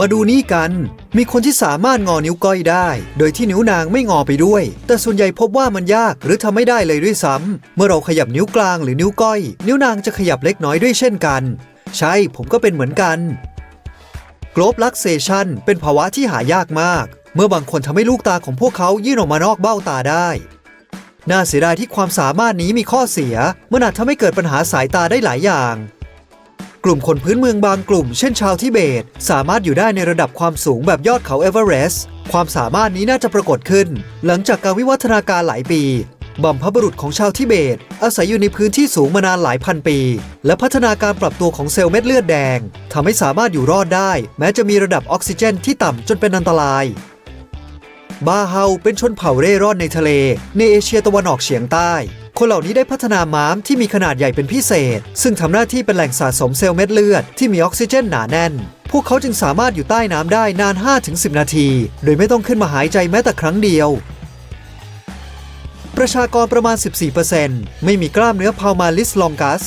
มาดูนี่กัน มีคนที่สามารถงอนิ้วก้อยได้ โดยที่นิ้วนางไม่งอไปด้วย แต่ส่วนใหญ่พบว่ามันยากหรือทำไม่ได้เลยด้วยซ้ำเมื่อเราขยับนิ้วกลางหรือนิ้วก้อย นิ้วนางจะขยับเล็กน้อยด้วยเช่นกัน ใช่ผมก็เป็นเหมือนกัน g l o b e luxation เป็นภาวะที่หายากมาก เมื่อบางคนทำให้ลูกตาของพวกเขายื่นออกมานอกเบ้าตาได้ น่าเสียดายที่ความสามารถนี้มีข้อเสียมันอาจทำให้เกิดปัญหาสายตาได้หลายอย่าง กลุ่มคนพื้นเมืองบางกลุ่ม เช่นชาวทิเบต สามารถอยู่ได้ในระดับความสูงแบบยอดเขาเอเวอเรสต์ความสามารถนี้น่าจะปรากฏขึ้น หลังจากการวิวัฒนาการหลายปีบัมพบุรุษของชาวทิเบต อาศัยอยู่ในพื้นที่สูงมานานหลายพันปี และพัฒนาการปรับตัวของเซลล์เม็ดเลือดแดงทำให้สามารถอยู่รอดได้ แม้จะมีระดับออกซิเจนที่ต่ำจนเป็นอันตราย บาเฮาเป็นชนเผ่าเร่ร่อนในทะเล ในเอเชียตะวันออกเฉียงใต้ คนเหล่านี้ได้พัฒนาม้ามที่มีขนาดใหญ่เป็นพิเศษ ซึ่งทำหน้าที่เป็นแหล่งสะสมเซลล์เม็ดเลือดที่มีออกซิเจนหนาแน่น พวกเขาจึงสามารถอยู่ใต้น้ำได้นาน 5-10 นาที โดยไม่ต้องขึ้นมาหายใจแม้แต่ครั้งเดียวประชากรประมาณ 14%ไม่มีกล้ามเนื้อพามาลิสลองกัส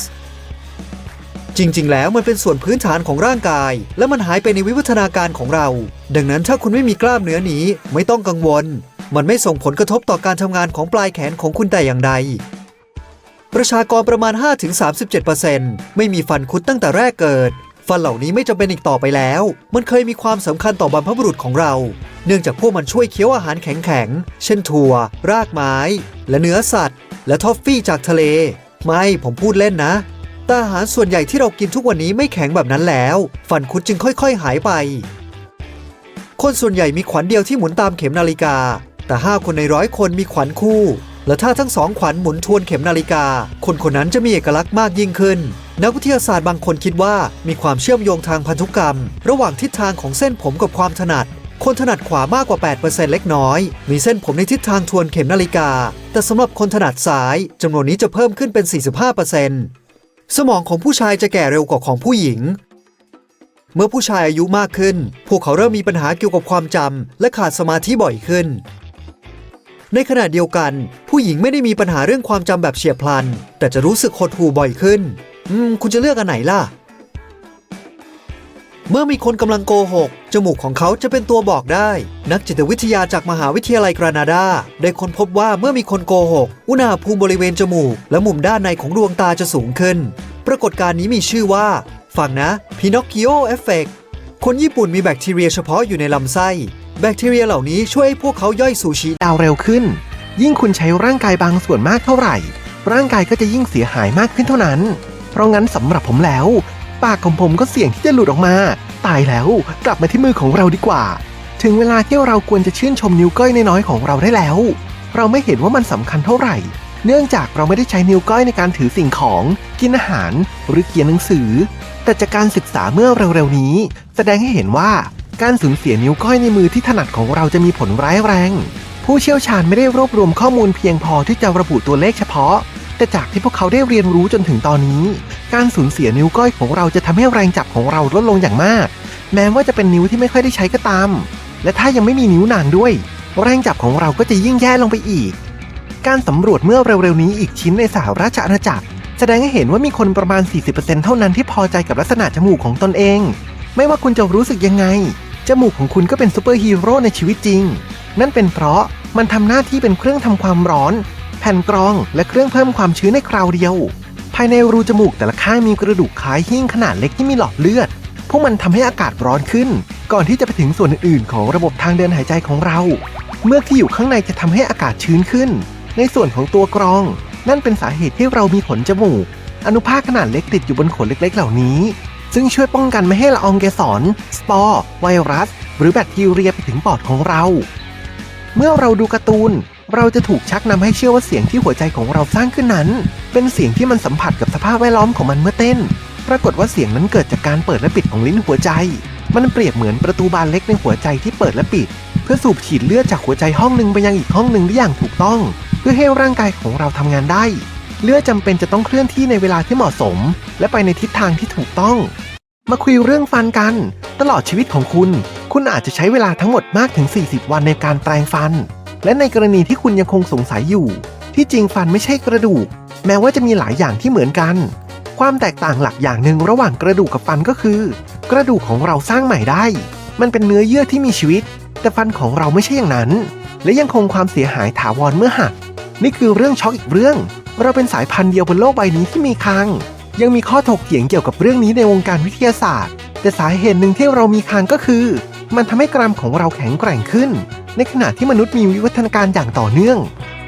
จริง ๆ แล้วมันเป็นส่วนพื้นฐานของร่างกาย และมันหายไปในวิวัฒนาการของเรา ดังนั้นถ้าคุณไม่มีกล้ามเนื้อนี้ไม่ต้องกังวล มันไม่ส่งผลกระทบต่อการทำงานของปลายแขนของคุณแต่อย่างใด ประชากรประมาณ 5-37%ไม่มีฟันคุดตั้งแต่แรกเกิด ฟันเหล่านี้ไม่จำเป็นอีกต่อไปแล้ว มันเคยมีความสำคัญต่อบรรพบุรุษของเรา เนื่องจากพวกมันช่วยเคี้ยวอาหารแข็งๆ เช่นถั่ว รากไม้ และเนื้อสัตว์ และทอฟฟี่จากทะเล ไม่ ผมพูดเล่นนะ แต่อาหารส่วนใหญ่ที่เรากินทุกวันนี้ไม่แข็งแบบนั้นแล้ว ฟันคุดจึงค่อย ๆ หายไป คนส่วนใหญ่มีขวัญเดียวที่หมุนตามเข็มนาฬิกา แต่5คนในร้อยคนมีขวัญคู่ และถ้าทั้งสองขวัญหมุนทวนเข็มนาฬิกา คนคนนั้นจะมีเอกลักษณ์มากยิ่งขึ้น นักวิทยาศาสตร์บางคนคิดว่ามีความเชื่อมโยงทางพันธุกรรม ระหว่างทิศทางของเส้นผมกับความถนัดคนถนัดขวามากกว่า 8%เล็กน้อย มีเส้นผมในทิศทางทวนเข็มนาฬิกา แต่สำหรับคนถนัดซ้ายจำนวนนี้จะเพิ่มขึ้นเป็น 45% สมองของผู้ชายจะแก่เร็วกว่าของผู้หญิง เมื่อผู้ชายอายุมากขึ้น พวกเขาเริ่มมีปัญหาเกี่ยวกับความจำและขาดสมาธิบ่อยขึ้น ในขณะเดียวกัน ผู้หญิงไม่ได้มีปัญหาเรื่องความจำแบบเฉียบพลัน แต่จะรู้สึกหดหู่บ่อยขึ้น อืม คุณจะเลือกอันไหนล่ะ เมื่อมีคนกำลังโกหก จมูกของเขาจะเป็นตัวบอกได้ นักจิตวิทยาจากมหาวิทยาลัยกรานาดา ได้ค้นพบว่าเมื่อมีคนโกหก อุณหภูมิบริเวณจมูก และมุมด้านในของดวงตาจะสูงขึ้น ปรากฏการณ์นี้มีชื่อว่า ฟังนะพินอคคิโอเอฟเฟกคนญี่ปุ่นมีแบคทีเรียเฉพาะอยู่ในลำไส้ แบคทีเรียเหล่านี้ช่วยให้พวกเขาย่อยซูชิดาวเร็วขึ้น ยิ่งคุณใช้ร่างกายบางส่วนมากเท่าไหร่ ร่างกายก็จะยิ่งเสียหายมากขึ้นเท่านั้น เพราะงั้นสำหรับผมแล้ว ปากของผมก็เสี่ยงที่จะหลุดออกมา ตายแล้วกลับมาที่มือของเราดีกว่า ถึงเวลาที่เราควรจะชื่นชมนิ้วก้อยน้อยๆของเราได้แล้ว เราไม่เห็นว่ามันสำคัญเท่าไหร่ เนื่องจากเราไม่ได้ใช้นิ้วก้อยในการถือสิ่งของ กินอาหาร หรือเขียนหนังสือ แต่จากการศึกษาเมื่อเร็วๆนี้ แสดงให้เห็นว่าการสูญเสียนิ้วก้อยในมือที่ถนัดของเราจะมีผลร้ายแรง ผู้เชี่ยวชาญไม่ได้รวบรวมข้อมูลเพียงพอที่จะระบุตัวเลขเฉพาะ แต่จากที่พวกเขาได้เรียนรู้จนถึงตอนนี้ การสูญเสียนิ้วก้อยของเราจะทำให้แรงจับของเราลดลงอย่างมาก แม้ว่าจะเป็นนิ้วที่ไม่ค่อยได้ใช้ก็ตาม และถ้ายังไม่มีนิ้วนางด้วย แรงจับของเราก็จะยิ่งแย่ลงไปอีก การสำรวจเมื่อเร็วๆนี้อีกชิ้นในสหราชอาณาจักร แสดงให้เห็นว่ามีคนประมาณ 40%เท่านั้นที่พอใจกับลักษณะจมูกของตนเอง ไม่ว่าคุณจะรู้สึกยังไง จมูกของคุณก็เป็นซูเปอร์ฮีโร่ในชีวิตจริง นั่นเป็นเพราะมันทำหน้าที่เป็นเครื่องทำความร้อน แผ่นกรองและเครื่องเพิ่มความชื้นในคราวเดียวายในรูจมูกแต่ละข้างมีกระดูกคล้ายหิ้งขนาดเล็กที่มีหลอดเลือด พวกมันทำให้อากาศร้อนขึ้น ก่อนที่จะไปถึงส่วนอื่นๆ ของระบบทางเดินหายใจของเรา เมือกที่อยู่ข้างในจะทำให้อากาศชื้นขึ้น ในส่วนของตัวกรอง นั่นเป็นสาเหตุที่เรามีขนจมูก อนุภาคขนาดเล็กติดอยู่บนขนเล็ก ๆ เหล่านี้ ซึ่งช่วยป้องกันไม่ให้ละอองเกสร สปอร์ ไวรัส หรือแบคทีเรียไปถึงปอดของเรา เมื่อเราดูการ์ตูน เราจะถูกชักนำให้เชื่อว่าเสียงที่หัวใจของเราสร้างขึ้นนั้น เป็นเสียงที่มันสัมผัสกับสภาพแวดล้อมของมันเมื่อเต้น ปรากฏว่าเสียงนั้นเกิดจากการเปิดและปิดของลิ้นหัวใจ มันเปรียบเหมือนประตูบานเล็กในหัวใจที่เปิดและปิด เพื่อสูบฉีดเลือดจากหัวใจห้องหนึ่งไปยังอีกห้องหนึ่งได้อย่างถูกต้อง เพื่อให้ร่างกายของเราทำงานได้ เลือดจำเป็นจะต้องเคลื่อนที่ในเวลาที่เหมาะสม และไปในทิศทางที่ถูกต้อง มาคุยเรื่องฟันกัน ตลอดชีวิตของคุณ คุณอาจจะใช้เวลาทั้งหมดมากถึง 40 วันในการแปรงฟัน และในกรณีที่คุณยังคงสงสัยอยู่ ที่จริงฟันไม่ใช่กระดูก แม้ว่าจะมีหลายอย่างที่เหมือนกัน ความแตกต่างหลักอย่างหนึ่งระหว่างกระดูกกับฟันก็คือ กระดูกของเราสร้างใหม่ได้ มันเป็นเนื้อเยื่อที่มีชีวิต แต่ฟันของเราไม่ใช่อย่างนั้น และยังคงความเสียหายถาวรเมื่อหักนี่คือเรื่องช็อกอีกเรื่อง เราเป็นสายพันธุ์เดียวบนโลกใบนี้ที่มีคาง ยังมีข้อถกเถียงเกี่ยวกับเรื่องนี้ในวงการวิทยาศาสตร์ แต่สาเหตุหนึ่งที่เรามีคางก็คือ มันทำให้กรามของเราแข็งแกร่งขึ้น ในขณะที่มนุษย์มีวิวัฒนาการอย่างต่อเนื่อง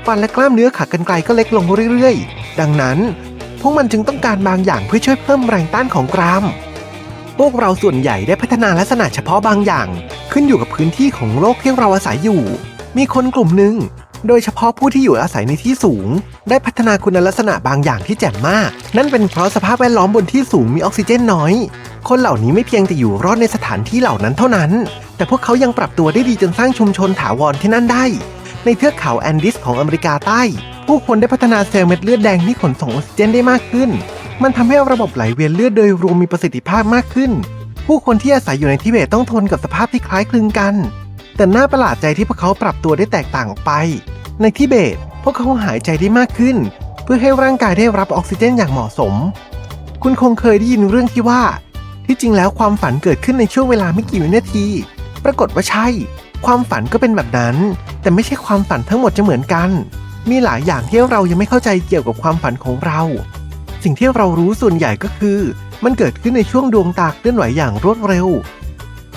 ฟันและกล้ามเนื้อขากรรไกรก็เล็กลงเรื่อยๆ ดังนั้น พวกมันจึงต้องการบางอย่างเพื่อช่วยเพิ่มแรงต้านของกราม พวกเราส่วนใหญ่ได้พัฒนาลักษณะเฉพาะบางอย่าง ขึ้นอยู่กับพื้นที่ของโลกที่เราอาศัยอยู่ มีคนกลุ่มหนึ่ง โดยเฉพาะผู้ที่อยู่อาศัยในที่สูง ได้พัฒนาคุณลักษณะบางอย่างที่แจ่มมาก นั่นเป็นเพราะสภาพแวดล้อมบนที่สูงมีออกซิเจนน้อย คนเหล่านี้ไม่เพียงแต่อยู่รอดในสถานที่เหล่านั้นเท่านั้น แต่พวกเขายังปรับตัวได้ดีจนสร้างชุมชนถาวรที่นั่นได้ ในเทือกเขาแอนดิสของอเมริกาใต้ ผู้คนได้พัฒนาเซลล์เม็ดเลือดแดงที่ขนส่งออกซิเจนได้มากขึ้น มันทำให้ระบบไหลเวียนเลือดโดยรวมมีประสิทธิภาพมากขึ้น ผู้คนที่อาศัยอยู่ในทิเบตต้องทนกับสภาพที่คล้ายคลึงกัน แต่น่าประหลาดใจที่พวกเขาปรับตัวได้แตกต่างออกไป ในทิเบต พวกเขาหายใจได้มากขึ้น เพื่อให้ร่างกายได้รับออกซิเจนอย่างเหมาะสม คุณคงเคยได้ยินเรื่องที่ว่า ที่จริงแล้วความฝันเกิดขึ้นในช่วงเวลาไม่กี่วินาที ปรากฏว่าใช่ ความฝันก็เป็นแบบนั้น แต่ไม่ใช่ความฝันทั้งหมดจะเหมือนกัน มีหลายอย่างที่เรายังไม่เข้าใจเกี่ยวกับความฝันของเรา สิ่งที่เรารู้ส่วนใหญ่ก็คือ มันเกิดขึ้นในช่วงดวงตาเคลื่อนไหวอย่างรวดเร็ว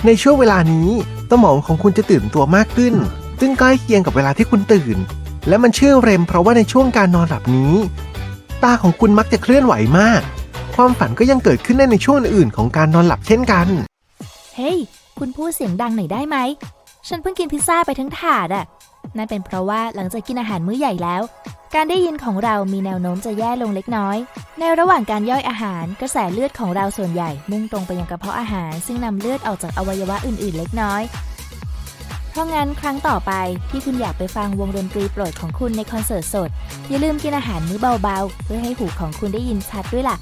ในช่วงเวลานี้ มองของคุณจะตื่นตัวมากขึ้น ซึ่งใกล้เคียงกับเวลาที่คุณตื่น และมันเชื่อเร็มเพราะว่าในช่วงการนอนหลับนี้ ตาของคุณมักจะเคลื่อนไหวมาก ความฝันก็ยังเกิดขึ้นได้ในช่วงอื่นของการนอนหลับเช่นกัน เฮ้ย คุณพูดเสียงดังหน่อยได้ไหม ฉันเพิ่งกินพิซซ่าไปทั้งถาดอะ่ะนั่นเป็นเพราะว่าหลังจากกินอาหารมื้อใหญ่แล้ว การได้ยินของเรามีแนวโน้มจะแย่ลงเล็กน้อย ในระหว่างการย่อยอาหารกระแสเลือดของเราส่วนใหญ่ มุ่งตรงไปยังกระเพาะอาหาร ซึ่งนำเลือดออกจากอวัยวะอื่น ๆ เล็กน้อย เพราะงั้นครั้งต่อไปที่คุณอยากไปฟังวงดนตรีโปรดของคุณในคอนเสิร์ตสด อย่าลืมกินอาหารมื้อเบา ๆ เพื่อให้หูของคุณได้ยินชัดด้วยล่ะ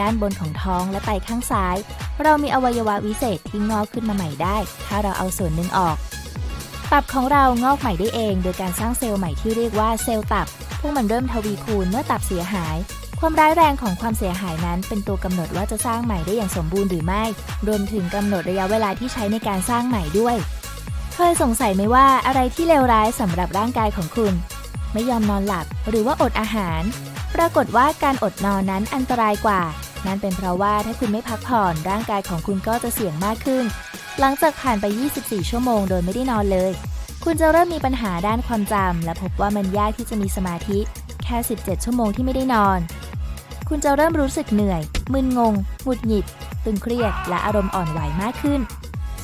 ด้านบนของท้องและไตข้างซ้าย เรามีอวัยวะวิเศษที่งอกขึ้นมาใหม่ได้ ถ้าเราเอาส่วนหนึ่งออก ตับของเรางอกใหม่ได้เอง โดยการสร้างเซลล์ใหม่ที่เรียกว่าเซลล์ตับ พวกมันเริ่มทวีคูณเมื่อตับเสียหาย ความร้ายแรงของความเสียหายนั้น เป็นตัวกำหนดว่าจะสร้างใหม่ได้อย่างสมบูรณ์หรือไม่ รวมถึงกำหนดระยะเวลาที่ใช้ในการสร้างใหม่ด้วย เคยสงสัยไหมว่าอะไรที่เลวร้ายสำหรับร่างกายของคุณ ไม่ยอมนอนหลับหรือว่าอดอาหาร ปรากฏว่าการอดนอนนั้นอันตรายกว่า นั่นเป็นเพราะว่าถ้าคุณไม่พักผ่อนร่างกายของคุณก็จะเสี่ยงมากขึ้น หลังจากผ่านไป 24 ชั่วโมงโดยไม่ได้นอนเลย คุณจะเริ่มมีปัญหาด้านความจำและพบว่ามันยากที่จะมีสมาธิ แค่ 17 ชั่วโมงที่ไม่ได้นอน คุณจะเริ่มรู้สึกเหนื่อย มึนงง หงุดหงิด ตึงเครียด และอารมณ์อ่อนไหวมากขึ้น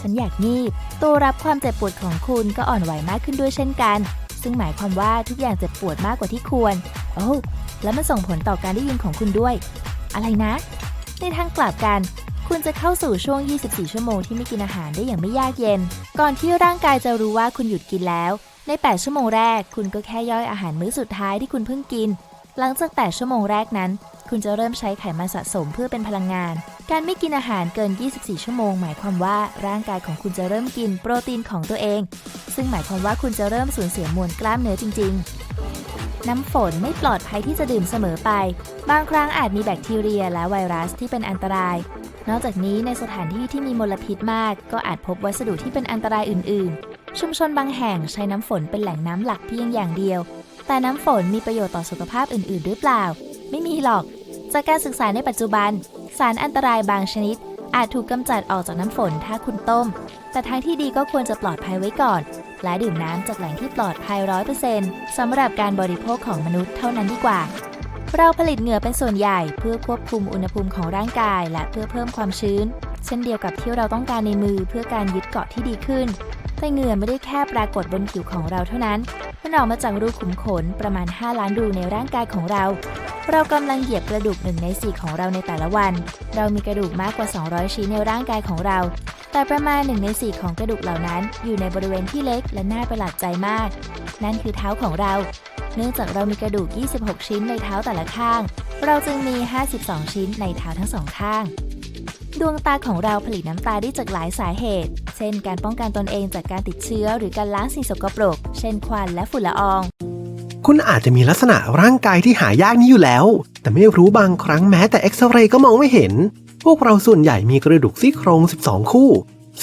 ฉันอยากงีบ ตัวรับความเจ็บปวดของคุณก็อ่อนไหวมากขึ้นด้วยเช่นกัน ซึ่งหมายความว่าทุกอย่างเจ็บปวดมากกว่าที่ควร โอ้แล้วมันส่งผลต่อการได้ยินของคุณด้วย อะไรนะ ในทางกลับกัน คุณจะเข้าสู่ช่วง 24 ชั่วโมงที่ไม่กินอาหารได้อย่างไม่ยากเย็น ก่อนที่ร่างกายจะรู้ว่าคุณหยุดกินแล้ว ใน 8 ชั่วโมงแรก คุณก็แค่ย่อยอาหารมื้อสุดท้ายที่คุณเพิ่งกิน หลังจาก 8 ชั่วโมงแรกนั้น คุณจะเริ่มใช้ไขมันสะสมเพื่อเป็นพลังงาน การไม่กินอาหารเกิน 24 ชั่วโมง หมายความว่าร่างกายของคุณจะเริ่มกินโปรตีนของตัวเอง ซึ่งหมายความว่าคุณจะเริ่มสูญเสียมวลกล้ามเนื้อจริง ๆน้ำฝนไม่ปลอดภัยที่จะดื่มเสมอไป บางครั้งอาจมีแบคทีเรียและไวรัสที่เป็นอันตราย นอกจากนี้ในสถานที่ที่มีมลพิษมาก ก็อาจพบวัสดุที่เป็นอันตรายอื่น ๆ ชุมชนบางแห่งใช้น้ำฝนเป็นแหล่งน้ำหลักเพียงอย่างเดียว แต่น้ำฝนมีประโยชน์ต่อสุขภาพอื่น ๆ หรือเปล่า ไม่มีหรอก จากการศึกษาในปัจจุบัน สารอันตรายบางชนิด อาจถูกกำจัดออกจากน้ำฝนถ้าคุณต้ม แต่ทางที่ดีก็ควรจะปลอดภัยไว้ก่อน และดื่มน้ำจากแหล่งที่ปลอดภัยร้อยเปอร์เซ็นต์สำหรับการบริโภคของมนุษย์เท่านั้นดีกว่า เราผลิตเหงื่อเป็นส่วนใหญ่เพื่อควบคุมอุณหภูมิของร่างกาย และเพื่อเพิ่มความชื้น เช่นเดียวกับที่เราต้องการในมือเพื่อการยึดเกาะที่ดีขึ้น แต่เหงื่อไม่ได้แค่ปรากฏบนผิวของเราเท่านั้น มันออกมาจากรูขุมขนประมาณ 5 ล้านรูในร่างกายของเรา เรากำลังเหยียบกระดูกหนึ่งในสี่ของเราในแต่ละวัน เรามีกระดูกมากกว่า 200 ชิ้นในร่างกายของเรา แต่ประมาณหนึ่งในสี่ของกระดูกเหล่านั้น อยู่ในบริเวณที่เล็กและน่าประหลาดใจมาก นั่นคือเท้าของเรา เนื่องจากเรามีกระดูก 26 ชิ้นในเท้าแต่ละข้าง เราจึงมี 52 ชิ้นในเท้าทั้งสองข้าง ดวงตาของเราผลิตน้ำตาได้จากหลายสาเหตุ เช่น การป้องกันตนเองจากการติดเชื้อ หรือการล้างสิ่งสกปรก เช่นควันและฝุ่นละออง คุณอาจจะมีลักษณะร่างกายที่หายากนี้อยู่แล้ว แต่ไม่รู้บางครั้งแม้แต่เอ็กซเรย์ก็มองไม่เห็น พวกเราส่วนใหญ่มีกระดูกซี่โครง 12 คู่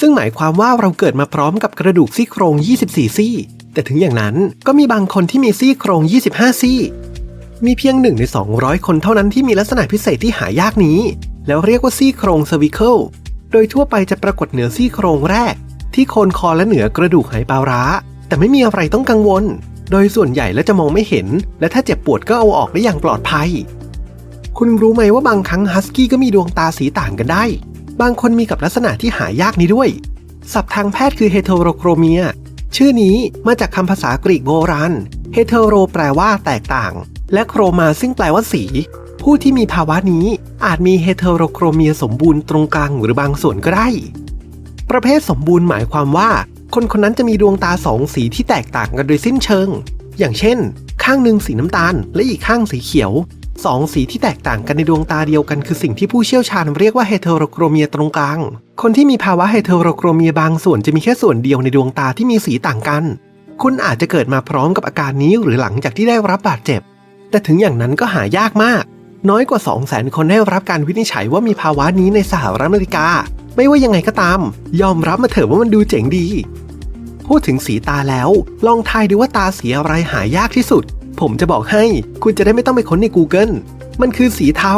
ซึ่งหมายความว่าเราเกิดมาพร้อมกับกระดูกซี่โครง 24 ซี่ แต่ถึงอย่างนั้นก็มีบางคนที่มีซี่โครง 25 ซี่ มีเพียงหนึ่งใน 200 คนเท่านั้นที่มีลักษณะพิเศษที่หายากนี้ แล้วเรียกว่าซี่โครง cervical โดยทั่วไปจะปรากฏเหนือซี่โครงแรก ที่โคนคอและเหนือกระดูกไหปลาร้า แต่ไม่มีอะไรต้องกังวล โดยส่วนใหญ่แล้วจะมองไม่เห็น และถ้าเจ็บปวดก็เอาออกได้อย่างปลอดภัย คุณรู้ไหมว่าบางครั้งฮัสกี้ก็มีดวงตาสีต่างกันได้ บางคนมีกับลักษณะที่หายากนี้ด้วยศัพท์ทางแพทย์คือ heterochromia ชื่อนี้มาจากคำภาษากรีกโบราณ hetero แปลว่าแตกต่าง และโครมาซึ่งแปลว่าสี ผู้ที่มีภาวะนี้อาจมี heterochromia สมบูรณ์ตรงกลางหรือบางส่วนก็ได้ ประเภทสมบูรณ์หมายความว่า คนคนนั้นจะมีดวงตาสองสีที่แตกต่างกันโดยสิ้นเชิง อย่างเช่น ข้างหนึ่งสีน้ำตาล และอีกข้างสีเขียว สองสีที่แตกต่างกันในดวงตาเดียวกันคือสิ่งที่ผู้เชี่ยวชาญเรียกว่าเฮเทโรโครเมียตรงกลาง คนที่มีภาวะเฮเทโรโครเมียบางส่วนจะมีแค่ส่วนเดียวในดวงตาที่มีสีต่างกัน คุณอาจจะเกิดมาพร้อมกับอาการนี้หรือหลังจากที่ได้รับบาดเจ็บ แต่ถึงอย่างนั้นก็หายากมาก น้อยกว่า 2 0 0 0 0 0 คนได้รับการวินิจฉัยว่ามีภาวะนี้ในสหรัฐอเมริกา ไม่ว่ายังไงก็ตาม ยอมรับมาเถอะว่ามันดูเจ๋งดี พูดถึงสีตาแล้ว ลองทายดูว่าตาสีอะไรหายากที่สุด ผมจะบอกให้ คุณจะได้ไม่ต้องไปค้นใน Google มันคือสีเทา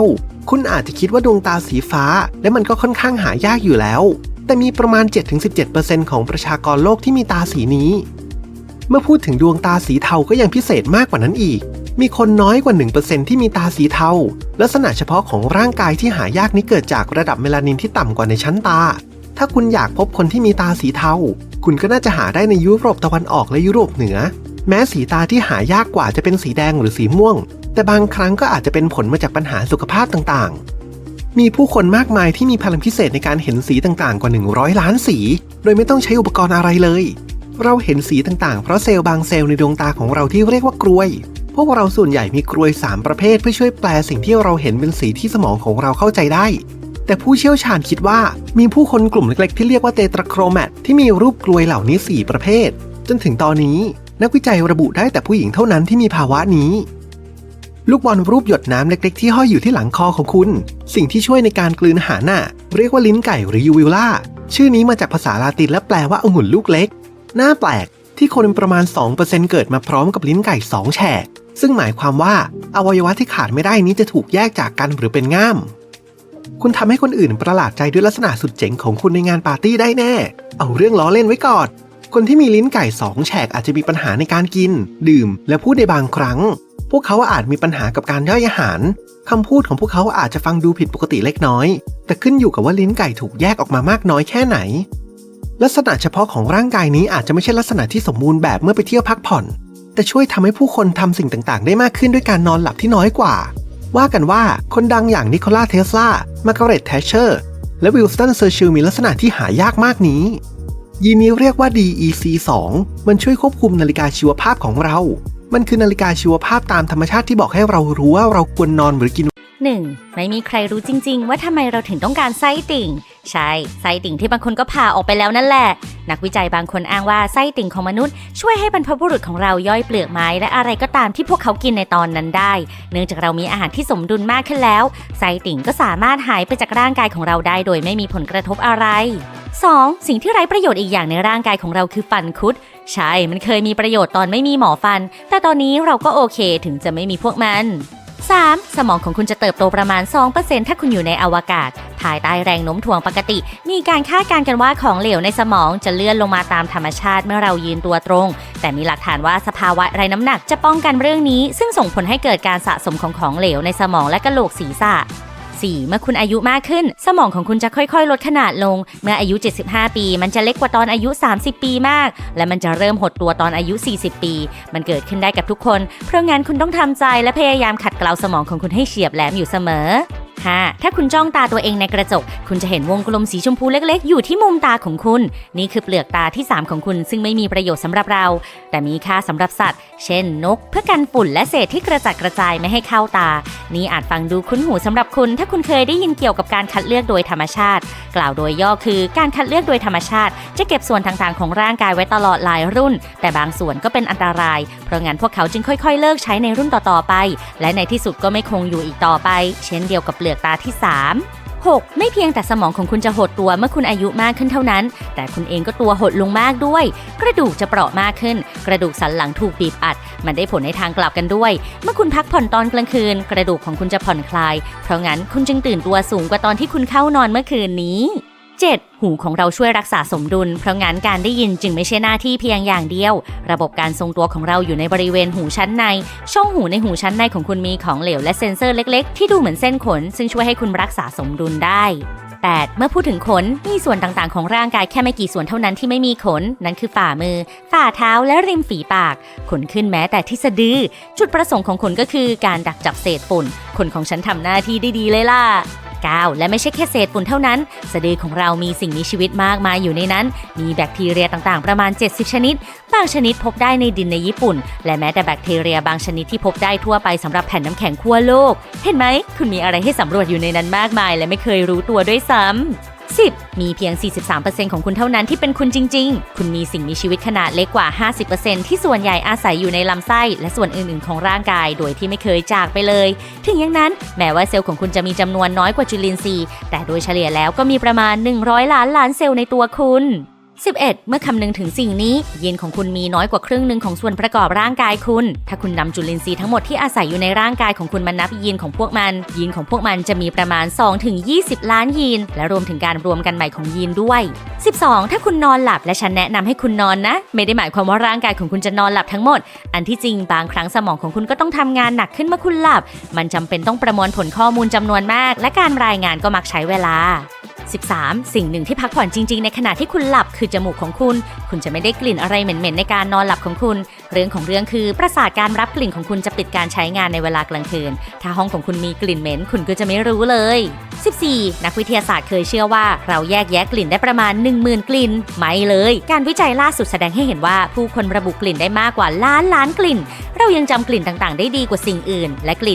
คุณอาจจะคิดว่าดวงตาสีฟ้า และมันก็ค่อนข้างหายากอยู่แล้ว แต่มีประมาณ 7-17%ของประชากรโลกที่มีตาสีนี้ เมื่อพูดถึงดวงตาสีเทาก็ยังพิเศษมากกว่านั้นอีก มีคนน้อยกว่า 1%ที่มีตาสีเทา ลักษณะเฉพาะของร่างกายที่หายากนี้เกิดจากระดับเมลานินที่ต่ำกว่าในชั้นตา ถ้าคุณอยากพบคนที่มีตาสีเทา คุณก็น่าจะหาได้ในยุโรปตะวันออกและยุโรปเหนือ แม้สีตาที่หายากกว่าจะเป็นสีแดงหรือสีม่วง แต่บางครั้งก็อาจจะเป็นผลมาจากปัญหาสุขภาพต่างๆ มีผู้คนมากมายที่มีพลังพิเศษในการเห็นสีต่างๆ กว่า 100 ล้านสี โดยไม่ต้องใช้อุปกรณ์อะไรเลย เราเห็นสีต่างๆ เพราะเซลล์บางเซลล์ในดวงตาของเราที่เรียกว่ากรวย พวกเราส่วนใหญ่มีกรวย 3 ประเภทเพื่อช่วยแปลสิ่งที่เราเห็นเป็นสีที่สมองของเราเข้าใจได้แต่ผู้เชี่ยวชาญคิดว่ามีผู้คนกลุ่มเล็กๆ ที่เรียกว่าเตตราโครแมตที่มีรูปกลวยเหล่านี้ 4 ประเภท จนถึงตอนนี้ นักวิจัยระบุได้แต่ผู้หญิงเท่านั้นที่มีภาวะนี้ ลูกบอลรูปหยดน้ำเล็กๆ ที่ห้อยอยู่ที่หลังคอของคุณ สิ่งที่ช่วยในการกลืนอาหารน่ะเรียกว่าลิ้นไก่หรือยูวิลล่าชื่อนี้มาจากภาษาลาตินและแปลว่าองุ่นลูกเล็กน่าแปลกที่คนประมาณ 2%เกิดมาพร้อมกับลิ้นไก่2แฉก ซึ่งหมายความว่าอวัยวะที่ขาดไม่ได้นี้จะถูกแยกจากกันหรือเป็นง่าม คุณทำให้คนอื่นประหลาดใจด้วยลักษณะสุดเจ๋งของคุณในงานปาร์ตี้ได้แน่ เอาเรื่องล้อเล่นไว้ก่อน คนที่มีลิ้นไก่สองแฉกอาจจะมีปัญหาในการกิน ดื่ม และพูดในบางครั้ง พวกเขาอาจมีปัญหากับการย่อยอาหารคำพูดของพวกเขาอาจจะฟังดูผิดปกติเล็กน้อย แต่ขึ้นอยู่กับว่าลิ้นไก่ถูกแยกออกมามากน้อยแค่ไหน ลักษณะเฉพาะของร่างกายนี้อาจจะไม่ใช่ลักษณะที่สมบูรณ์แบบเมื่อไปเที่ยวพักผ่อน แต่ช่วยทำให้ผู้คนทำสิ่งต่างๆ ได้มากขึ้นด้วยการนอนหลับที่น้อยกว่า ว่ากันว่าคนดังอย่างนิโคลาเทสลามาร์กาเร็ตแทชเชอร์ และวิลสตันเซอร์ชิลมีลักษณะที่หายากมากนี้ ยีนนี้เรียกว่า DEC2 มันช่วยควบคุมนาฬิกาชีวภาพของเรา มันคือนาฬิกาชีวภาพตามธรรมชาติที่บอกให้เรารู้ว่าเราควรนอนหรือกิน 1. ไม่มีใครรู้จริง ๆ ว่าทำไมเราถึงต้องการไส้ติ่ง ใช่ ไส้ติ่งที่บางคนก็ผ่าออกไปแล้วนั่นแหละ นักวิจัยบางคนอ้างว่าไส้ติ่งของมนุษย์ ช่วยให้บรรพบุรุษของเราย่อยเปลือกไม้และอะไรก็ตามที่พวกเขากินในตอนนั้นได้ เนื่องจากเรามีอาหารที่สมดุลมากขึ้นแล้ว ไส้ติ่งก็สามารถหายไปจากร่างกายของเราได้ โดยไม่มีผลกระทบอะไร 2. สิ่งที่ไร้ประโยชน์อีกอย่างในร่างกายของเราคือฟันคุด ใช่ มันเคยมีประโยชน์ตอนไม่มีหมอฟัน แต่ตอนนี้เราก็โอเคถึงจะไม่มีพวกมัน 3. สมองของคุณจะเติบโตประมาณ 2%ถ้าคุณอยู่ในอวกาศ ภายใต้แรงโน้มถ่วงปกติ มีการคาดการณ์กันว่าของเหลวในสมองจะเลื่อนลงมาตามธรรมชาติเมื่อเรายืนตัวตรง แต่มีหลักฐานว่าสภาวะไร้น้ำหนักจะป้องกันเรื่องนี้ ซึ่งส่งผลให้เกิดการสะสมของของเหลวในสมองและกระโหลกศีรษะ 4. เมื่อคุณอายุมากขึ้น สมองของคุณจะค่อยๆ ลดขนาดลง เมื่ออายุ 75 ปี มันจะเล็กกว่าตอนอายุ 30 ปีมาก และมันจะเริ่มหดตัวตอนอายุ 40 ปี มันเกิดขึ้นได้กับทุกคน เพราะงั้นคุณต้องทำใจและพยายามขัดเกลาสมองของคุณให้เฉียบแหลมอยู่เสมอ 5. ถ้าคุณจ้องตาตัวเองในกระจก คุณจะเห็นวงกลมสีชมพูเล็กๆ อยู่ที่มุมตาของคุณ นี่คือเปลือกตาที่ 3 ของคุณซึ่งไม่มีประโยชน์สำหรับเรา แต่มีค่าสำหรับสัตว์ เช่นนก เพื่อกันฝุ่นและเศษที่กระจัดกระจายไม่ให้เข้าตา นี่อาจฟังดูคุ้นหูสำหรับคุณ ถ้าคุณเคยได้ยินเกี่ยวกับการคัดเลือกโดยธรรมชาติ กล่าวโดยย่อคือการคัดเลือกโดยธรรมชาติ จะเก็บส่วนต่างๆ ของร่างกายไว้ตลอดหลายรุ่น แต่บางส่วนก็เป็นอันตราย เพราะงั้นพวกเขาจึงค่อย ๆ เลิกใช้ในรุ่นต่อๆไป และในที่สุดก็ไม่คงอยู่อีกต่อไป เช่นเดียวกับลือกตาที่ 3 6. ไม่เพียงแต่สมองของคุณจะหดตัวเมื่อคุณอายุมากขึ้นเท่านั้น แต่คุณเองก็ตัวหดลงมากด้วย กระดูกจะเปราะมากขึ้น กระดูกสันหลังถูกบีบอัด มันได้ผลในทางกลับกันด้วย เมื่อคุณพักผ่อนตอนกลางคืน กระดูกของคุณจะผ่อนคลาย เพราะงั้นคุณจึงตื่นตัวสูงกว่าตอนที่คุณเข้านอนเมื่อคืนนี้ 7. หูของเราช่วยรักษาสมดุล เพราะงั้นการได้ยินจึงไม่ใช่หน้าที่เพียงอย่างเดียว ระบบการทรงตัวของเราอยู่ในบริเวณหูชั้นใน ช่องหูในหูชั้นในของคุณมีของเหลวและเซ็นเซอร์เล็กๆ ที่ดูเหมือนเส้นขน ซึ่งช่วยให้คุณรักษาสมดุลได้ 8. เมื่อพูดถึงขน มีส่วนต่างๆ ของร่างกายแค่ไม่กี่ส่วนเท่านั้นที่ไม่มีขน นั่นคือฝ่ามือ ฝ่าเท้าและริมฝีปาก ขนขึ้นแม้แต่ที่สะดือ จุดประสงค์ของขนก็คือการดักจับเศษฝุ่น ขนของฉันทำหน้าที่ได้ดีเลยล่ะ 9. และไม่ใช่แค่เศษฝุ่นเท่านั้น สะดือของเรามีสิ่งมีชีวิตมากมายอยู่ในนั้น มีแบคทีเรียต่างๆ ประมาณ 70 ชนิด บางชนิดพบได้ในดินในญี่ปุ่น และแม้แต่แบคทีเรียบางชนิดที่พบได้ทั่วไปสำหรับแผ่นน้ำแข็งขั้วโลก เห็นไหม คุณมีอะไรให้สำรวจอยู่ในนั้นมากมาย และไม่เคยรู้ตัวด้วยซ้ำ 10. มีเพียง 43%ของคุณเท่านั้นที่เป็นคุณจริง ๆ คุณมีสิ่งมีชีวิตขนาดเล็กกว่า 50%ที่ส่วนใหญ่อาศัยอยู่ในลำไส้ และส่วนอื่นๆ ของร่างกาย โดยที่ไม่เคยจากไปเลย ถึงอย่างนั้น แม้ว่าเซลล์ของคุณจะมีจำนวนน้อยกว่าจุลินทรีย์ แต่โดยเฉลี่ยแล้วก็มีประมาณ 100 ล้านล้านเซลล์ในตัวคุณ 11 เมื่อคำนึงถึงสิ่งนี้ยีนของคุณมีน้อยกว่าครึ่งหนึ่งของส่วนประกอบร่างกายคุณ ถ้าคุณนำจุลินทรีย์ทั้งหมดที่อาศัยอยู่ในร่างกายของคุณมานับยีนของพวกมัน ยีนของพวกมันจะมีประมาณ 2-20 ล้านยีน และรวมถึงการรวมกันใหม่ของยีนด้วย 12 ถ้าคุณนอนหลับและฉันแนะนำให้คุณนอนนะ ไม่ได้หมายความว่าร่างกายของคุณจะนอนหลับทั้งหมด อันที่จริงบางครั้งสมองของคุณก็ต้องทำงานหนักขึ้นเมื่อคุณหลับ มันจำเป็นต้องประมวลผลข้อมูลจำนวนมาก และการรายงานก็มักใช้เวลา 13 สิ่งหนึ่งที่พักผ่อนจริง ๆ ในขณะที่คุณหลับคือจมูกของคุณ คุณจะไม่ได้กลิ่นอะไรเหม็นๆในการนอนหลับของคุณ เรื่องของเรื่องคือประสาทการรับกลิ่นของคุณจะปิดการใช้งานในเวลากลางคืน ถ้าห้องของคุณมีกลิ่นเหม็นคุณก็จะไม่รู้เลย 14 นักวิทยาศาสตร์เคยเชื่อว่า เราแยกแยะกลิ่นได้ประมาณ 10,000 กลิ่น ไม่เลย การวิจัยล่าสุดแสดงให้เห็นว่าผู้คนระบุกลิ่นได้มากกว่าล้านล้านกลิ่น เรายังจำกลิ่นต่างๆ ได้ดีกว่าสิ่งอื่น และกลิ่น